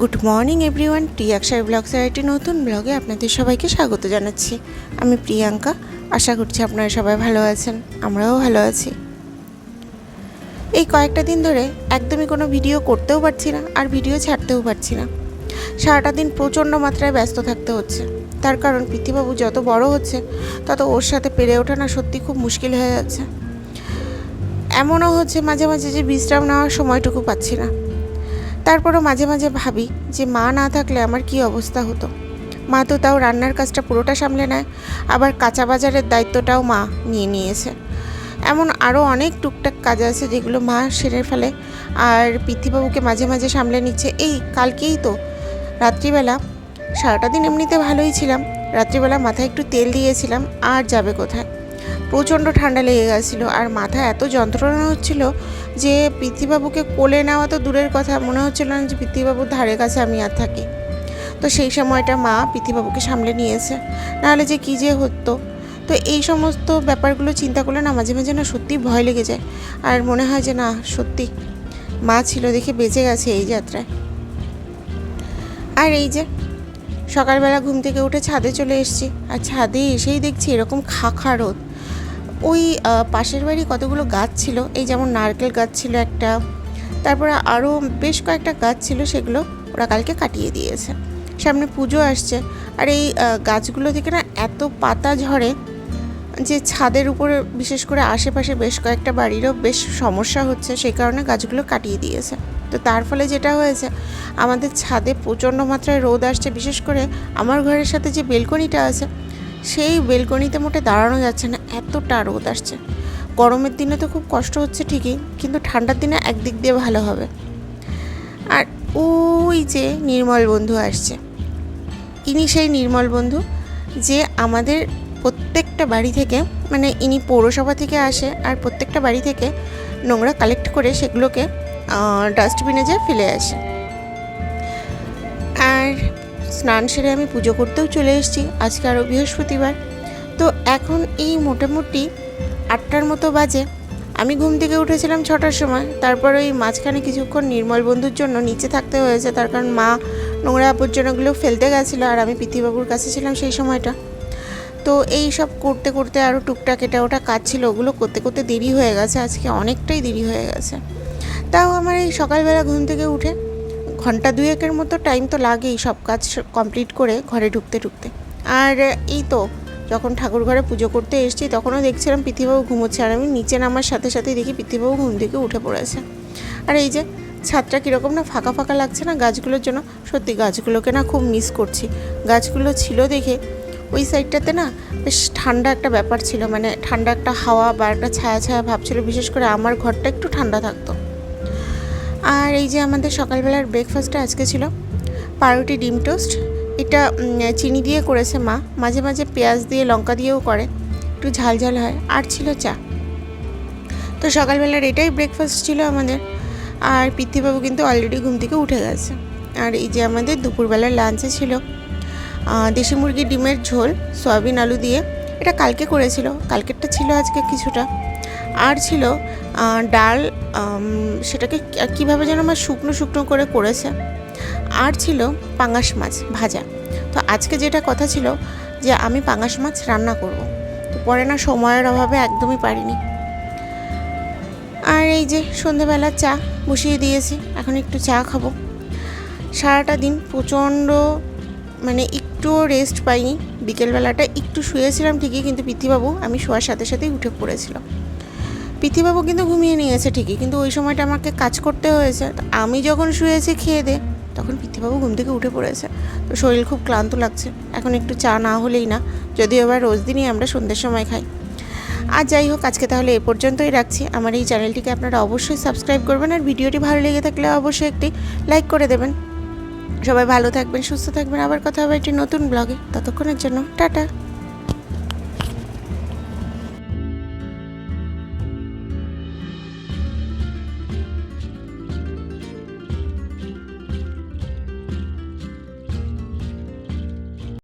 Good morning everyone টিয়াকশাই ব্লগসের একটি নতুন ব্লগে আপনাদের সবাইকে স্বাগত জানাচ্ছি। আমি প্রিয়াঙ্কা। আশা করছি আপনারা সবাই ভালো আছেন। আমরাও ভালো আছি। এই কয়েকটা দিন ধরে একদমই কোনো ভিডিও করতেও পারছি না আর ভিডিও ছাড়তেও পারছি না। সারাটা দিন প্রচণ্ড মাত্রায় ব্যস্ত থাকতে হচ্ছে। তার কারণ পৃথিবাবু যত বড় হচ্ছে, তত ওর সাথে পেরে ওঠা না সত্যি খুব মুশকিল হয়ে যাচ্ছে। এমনও হচ্ছে মাঝে মাঝে যে বিশ্রাম নেওয়ার সময়টুকু পাচ্ছি না। তারপরও মাঝে মাঝে ভাবি যে মা না থাকলে আমার কি অবস্থা হতো। মা তো তাও রান্নার কাজটা পুরোটা সামলে নেয়, আবার কাঁচা বাজারের দায়িত্বটাও মা নিয়ে নিয়েছে। এমন আরও অনেক টুকটাক কাজ আছে যেগুলো মা সেরে ফেলে, আর পৃথিবাবুকে মাঝে মাঝে সামলে নিচ্ছে। এই কালকেই তো রাত্রিবেলা, সারাটা দিন এমনিতে ভালোই ছিলাম। রাত্রিবেলা মাথায় একটু তেল দিয়েছিলাম, আর যাবে কোথায়? প্রচণ্ড ঠান্ডা লেগে গেছিল। আর মাথায় এত যন্ত্রণা হচ্ছিল যে পৃথিবাবুকে কোলে নেওয়া তো দূরের কথা, মনে হচ্ছিল না যে পৃথিবাবুর ধারে কাছে আমি আর থাকি। তো সেই সময়টা মা পৃথিবাবুকে সামলে নিয়েছে, নাহলে যে কী যে হতো। তো এই সমস্ত ব্যাপারগুলো চিন্তা করলে না মাঝে মাঝে না সত্যি ভয় লেগে যায়। আর মনে হয় যে না, সত্যি মা ছিল দেখে বেঁচে গেছে এই যাত্রায়। আর এই যে সকালবেলা ঘুম থেকে উঠে ছাদে চলে এসেছি, আর ছাদে এসেই দেখছি এরকম খাখা রোদ। ওই পাশের বাড়ি কতগুলো গাছ ছিল, এই যেমন নারকেল গাছ ছিল একটা, তারপরে আরও বেশ কয়েকটা গাছ ছিল সেগুলো ওরা কালকে কাটিয়ে দিয়েছে। সামনে পুজো আসছে, আর এই গাছগুলো থেকে না এত পাতা ঝরে যে ছাদের উপরে বিশেষ করে আশেপাশে বেশ কয়েকটা বাড়িরও বেশ সমস্যা হচ্ছে, সেই কারণে গাছগুলো কাটিয়ে দিয়েছে। তো তার ফলে যেটা হয়েছে, আমাদের ছাদে প্রচণ্ড মাত্রায় রোদ আসছে, বিশেষ করে আমার ঘরের সাথে যে বেলকনিটা আছে, সেই বেলকনিতে মোটে দাঁড়ানো যাচ্ছে না এতটা রোদ আসছে। গরমের দিনে তো খুব কষ্ট হচ্ছে ঠিকই, কিন্তু ঠান্ডার দিনে একদিক দিয়ে ভালো হবে। আর ওই যে নির্মল বন্ধু আসছে। ইনি সেই নির্মল বন্ধু, যে আমাদের প্রত্যেকটা বাড়ি থেকে মানে ইনি পৌরসভা থেকে আসে আর প্রত্যেকটা বাড়ি থেকে নোংরা কালেক্ট করে সেগুলোকে ডাস্টবিনে যেয়ে ফেলে আসে। আর স্নান সেরে আমি পুজো করতেও চলে এসেছি। আজকে আরও বৃহস্পতিবার। তো এখন এই মোটামুটি আটটার মতো বাজে। আমি ঘুম থেকে উঠেছিলাম ছটার সময়। তারপর ওই মাঝখানে কিছুক্ষণ নির্মল বন্ধুর জন্য নিচে থাকতে হয়েছে। তার কারণ মা নোংরা আবর্জনাগুলো ফেলতে গেছিল আর আমি পৃথিবাবুর কাছে ছিলাম সেই সময়টা। তো এই সব করতে করতে আরও টুকটাক এটা ওটা কাজ ছিল। ওগুলো করতে করতে দেরি হয়ে গেছে। আজকে অনেকটাই দেরি হয়ে গেছে। তাও আমার এই সকালবেলা ঘুম থেকে উঠে ঘণ্টা দুয়েকের মতো টাইম তো লাগেই সব কাজ কমপ্লিট করে ঘরে ঢুকতে ঢুকতে। আর এই তো যখন ঠাকুর ঘরে পুজো করতে এসেছি, তখনও দেখছিলাম পৃথিবাবু ঘুমোচ্ছে আর আমি নিচে নামার সাথে সাথে দেখি পৃথিবাবু ঘুম থেকে উঠে পড়েছে। আর এই যে ছাদটা কীরকম না ফাঁকা ফাঁকা লাগছে না গাছগুলোর জন্য, সত্যি গাছগুলোকে না খুব মিস করছি। গাছগুলো ছিল দেখে ওই সাইডটাতে না বেশ ঠান্ডা একটা ব্যাপার ছিল মানে ঠান্ডা একটা হাওয়া বা একটা ছায়া ছায়া ভাব ছিল, বিশেষ করে আমার ঘরটা একটু ঠান্ডা থাকতো। আর এই যে আমাদের সকালবেলার ব্রেকফাস্টটা আজকে ছিল, পাউরুটি ডিম টোস্ট এটা চিনি দিয়ে করেছে মা। মাঝে মাঝে পেঁয়াজ দিয়ে লঙ্কা দিয়েও করে। একটু ঝাল ঝাল হয়। আর ছিল চা। তো সকালবেলার এটাই ব্রেকফাস্ট ছিল আমাদের। আর পৃথ্বীবাবু কিন্তু অলরেডি ঘুম থেকে উঠে গেছে। আর এই যে আমাদের দুপুরবেলার লাঞ্চে ছিল দেশি মুরগির ডিমের ঝোল, সয়াবিন আলু দিয়ে। এটা কালকে করেছিল। কালকেরটা ছিল আজকে কিছুটা। আর ছিল ডাল সেটাকে কীভাবে যেন আমার শুকনো শুকনো করে করেছে। আর ছিল পাঙাশ মাছ ভাজা। তো আজকে যেটা কথা ছিল যে আমি পাঙাশ মাছ রান্না করব। তো পরে না সময়ের অভাবে একদমই পারিনি। আর এই যে সন্ধেবেলা চা বসিয়ে দিয়েছি, এখন একটু চা খাব। সারাটা দিন প্রচণ্ড মানে একটুও রেস্ট পাইনি। বিকেলবেলাটা একটু শুয়েছিলাম ঠিকই, কিন্তু পৃথিবাবু আমি শোয়ার সাথে সাথেই উঠে পড়েছিল। পৃথিবাবু কিন্তু ঘুমিয়ে নিয়েছে ঠিকই, কিন্তু ওই সময়টা আমাকে কাজ করতে হয়েছে। আমি যখন শুয়েছি খেয়ে দে তখন পৃথিবীবাবু ঘুম থেকে উঠে পড়েছে। তো শরীর খুব ক্লান্ত লাগছে। এখন একটু চা না হলেই না, যদিও এবার রোজ দিনই আমরা সন্ধ্যের সময় খাই। আর যাই হোক, আজকে তাহলে এ পর্যন্তই রাখছি। আমার এই চ্যানেলটিকে আপনারা অবশ্যই সাবস্ক্রাইব করবেন আর ভিডিওটি ভালো লেগে থাকলে অবশ্যই একটি লাইক করে দেবেন। সবাই ভালো থাকবেন, সুস্থ থাকবেন। আবার কথা হবে একটি নতুন ব্লগে। ততক্ষণের জন্য, টাটা।